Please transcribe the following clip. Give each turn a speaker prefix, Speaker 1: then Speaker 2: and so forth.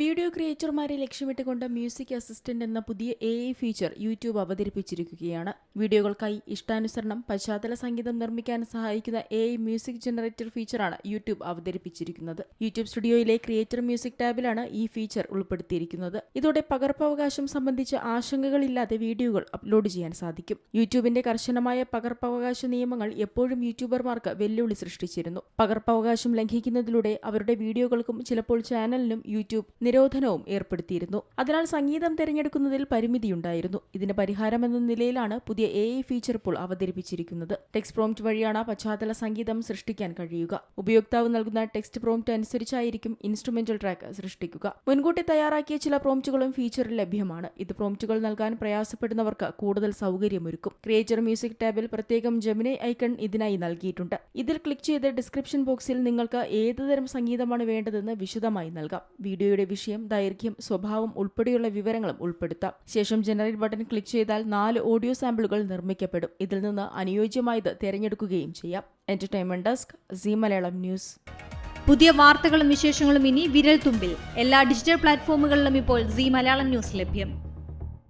Speaker 1: Video ക്രിയേറ്റർമാരെ ലക്ഷ്യമിട്ടുകൊണ്ട് music assistant എന്ന പുതിയ എ ഐ ഫീച്ചർ യൂട്യൂബ് അവതരിപ്പിച്ചിരിക്കുകയാണ്. വീഡിയോകൾക്കായി ഇഷ്ടാനുസരണം പശ്ചാത്തല സംഗീതം നിർമ്മിക്കാൻ സഹായിക്കുന്ന എ ഐ മ്യൂസിക് ജനറേറ്റർ ഫീച്ചറാണ് യൂട്യൂബ് അവതരിപ്പിച്ചിരിക്കുന്നത്. യൂട്യൂബ് സ്റ്റുഡിയോയിലെ ക്രിയേറ്റർ മ്യൂസിക് ടാബിലാണ് ഈ ഫീച്ചർ ഉൾപ്പെടുത്തിയിരിക്കുന്നത്. ഇതോടെ പകർപ്പവകാശം സംബന്ധിച്ച് ആശങ്കകളില്ലാതെ വീഡിയോകൾ അപ്ലോഡ് ചെയ്യാൻ സാധിക്കും. യൂട്യൂബിന്റെ കർശനമായ പകർപ്പവകാശ നിയമങ്ങൾ എപ്പോഴും യൂട്യൂബർമാർക്ക് വെല്ലുവിളി സൃഷ്ടിച്ചിരുന്നു. പകർപ്പവകാശം ലംഘിക്കുന്നതിലൂടെ അവരുടെ വീഡിയോകൾക്കും ചിലപ്പോൾ ചാനലിനും യൂട്യൂബ് നിരോധനവും ഏർപ്പെടുത്തിയിരുന്നു. അതിനാൽ സംഗീതം തിരഞ്ഞെടുക്കുന്നതിൽ പരിമിതിയുണ്ടായിരുന്നു. ഇതിന് പരിഹാരമെന്ന നിലയിലാണ് പുതിയ എ ഐ ഫീച്ചർ ഇപ്പോൾ അവതരിപ്പിച്ചിരിക്കുന്നത്. ടെക്സ്റ്റ് പ്രോംപ്റ്റ് വഴിയാണ് പശ്ചാത്തല സംഗീതം സൃഷ്ടിക്കാൻ കഴിയുക. ഉപയോക്താവ് നൽകുന്ന ടെക്സ്റ്റ് പ്രോംപ്റ്റ് അനുസരിച്ചായിരിക്കും ഇൻസ്ട്രുമെന്റൽ ട്രാക്ക് സൃഷ്ടിക്കുക. മുൻകൂട്ടി തയ്യാറാക്കിയ ചില പ്രോംപ്റ്റുകളും ഫീച്ചറിൽ ലഭ്യമാണ്. ഇത് പ്രോംപ്റ്റുകൾ നൽകാൻ പ്രയാസപ്പെടുന്നവർക്ക് കൂടുതൽ സൗകര്യമൊരുക്കും. ക്രിയേറ്റർ മ്യൂസിക് ടാബിൽ പ്രത്യേകം ജമിനി ഐക്കൺ ഇതിനായി നൽകിയിട്ടുണ്ട്. ഇതിൽ ക്ലിക്ക് ചെയ്ത് ഡിസ്ക്രിപ്ഷൻ ബോക്സിൽ നിങ്ങൾക്ക് ഏതുതരം സംഗീതമാണ് വേണ്ടതെന്ന് വിശദമായി നൽകാം. വീഡിയോയുടെ വിഷയം ദൈർഘ്യം സ്വഭാവം ഉൾപ്പെടെയുള്ള വിവരങ്ങളും ഉൾപ്പെടുത്താം. ശേഷം ജനറേറ്റ് ബട്ടൺ ക്ലിക്ക് ചെയ്താൽ നാല് ഓഡിയോ സാമ്പിളുകൾ നിർമ്മിക്കപ്പെടും. ഇതിൽ നിന്ന് അനുയോജ്യമായത് തിരഞ്ഞെടുക്കുകയും ചെയ്യാം. Entertainment desk C Malayalam news.
Speaker 2: പുതിയ വാർത്തകളും വിശേഷങ്ങളും ഇനി വിരൽ തുമ്പിൽ. എല്ലാ ഡിജിറ്റൽ പ്ലാറ്റ്ഫോമുകളിലും ഇപ്പോൾ സി മലയാളം ന്യൂസ് ലഭ്യം.